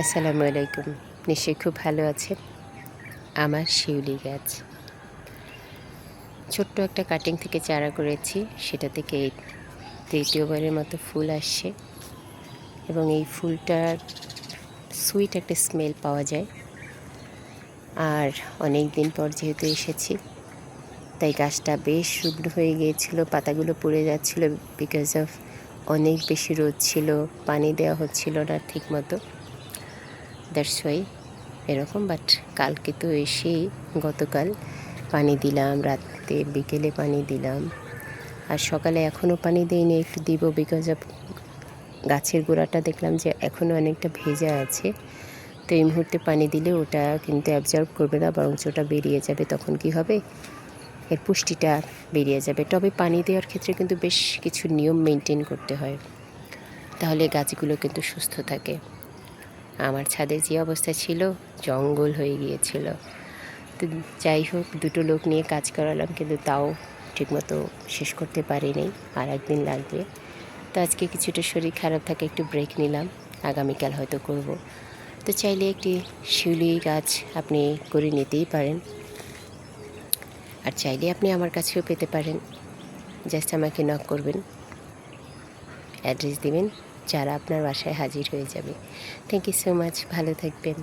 আসসালামু আলাইকুম। নিশ্চয়ই খুব ভালো আছেন। আমার শিউলি গাছ। ছোট্ট একটা কাটিং থেকে চারা করেছি। সেটা থেকে এই তৃতীয়বারের মতো ফুল আসছে। এবং এই ফুলটার সুইট একটা স্মেল পাওয়া যায়। আর অনেক দিন পর যেহেতু এসেছি, তাই গাছটা বেশ শুকনো হয়ে গিয়েছিল, পাতাগুলো পড়ে যাচ্ছিল বিকজ অফ অনেক বেশি রোদ ছিল, পানি দেওয়া হচ্ছিল না ঠিক মতো দ্যাটস ওয়াই এরকম বাট কালকে তো এসেই গতকাল পানি দিলাম, রাতে বিকেলে পানি দিলাম। আর সকালে এখনও পানি দিইনি, একটু দিব বিকজ অফ গাছের গোড়াটা দেখলাম যে এখনও অনেকটা ভেজা আছে। তো এই মুহূর্তে পানি দিলে ওটা কিন্তু অ্যাবজর্ব করবে না, বরঞ্চ ওটা বেরিয়ে যাবে। তখন কি হবে? এর পুষ্টিটা বেরিয়ে যাবে। তবে পানি দেওয়ার ক্ষেত্রে কিন্তু বেশ কিছু নিয়ম মেনটেন করতে হয়। তাহলে গাছগুলো কিন্তু সুস্থ থাকে। আমার ছাদের যে অবস্থা ছিল, জঙ্গল হয়ে গিয়েছিল। তো যাই হোক, দুটো লোক নিয়ে কাজ করালাম, কিন্তু তাও ঠিকমতো শেষ করতে পারিনি, আর একদিন লাগবে। তো আজকে কিছুটা শরীর খারাপ থাকে একটু ব্রেক নিলাম, আগামীকাল হয়তো করব। তো চাইলে একটি শিউলি গাছ আপনি করে নিতেই পারেন। আর চাইলে আপনি আমার কাছেও পেতে পারেন। জাস্ট আমাকে নক করবেন অ্যাড্রেস দিবেন। যারা আপনার বাসায় হাজির হয়ে যাবে। থ্যাংক ইউ সো মাচ ভালো থাকবেন।